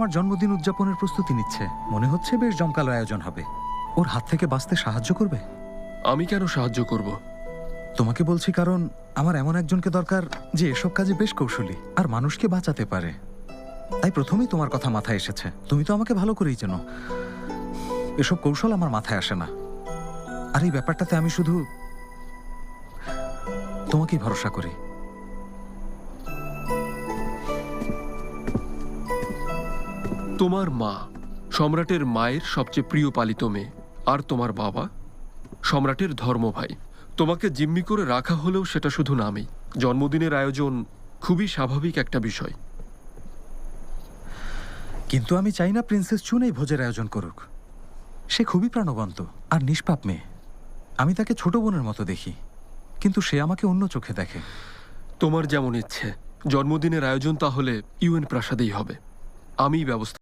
আমার জন্মদিন উদযাপনের প্রস্তুতি নিচ্ছে। মনে হচ্ছে বেশ জমকালো আয়োজন হবে। ওর হাত থেকে বাঁচতে সাহায্য করবে? আমি কেন সাহায্য করব? তোমাকে বলছি কারণ আমার এমন একজনকে দরকার যে এসব কাজে বেশ কৌশলী আর মানুষকে বাঁচাতে পারে। তাই প্রথমেই তোমার কথা মাথায় এসেছে। তুমি তো আমাকে ভালো করেই চেনো। এসব কৌশল আমার মাথায় আসে না। আর এই ব্যাপারটাতে আমি শুধু তোমাকেই ভরসা করি। তোমার মা সম্রাটের মায়ের সবচেয়ে প্রিয় পালিত মেয়ে। আর তোমার বাবা? সম্রাটের ধর্মভাই তোমাকে জিম্মি করে রাখা হলেও সেটা শুধু নামেই। জন্মদিনের আয়োজন খুবই স্বাভাবিক একটা বিষয়। কিন্তু আমি চাই না প্রিন্সেস চুন এই ভোজের আয়োজন করুক। সে খুবই প্রাণবন্ত আর নিষ্পাপ মেয়ে। আমি তাকে ছোট বোনের মতো দেখি। কিন্তু সে আমাকে অন্য চোখে দেখে। তোমার যেমন ইচ্ছে। জন্মদিনের আয়োজন তাহলে ইউএন প্রাসাদেই হবে। আমিই ব্যবস্থা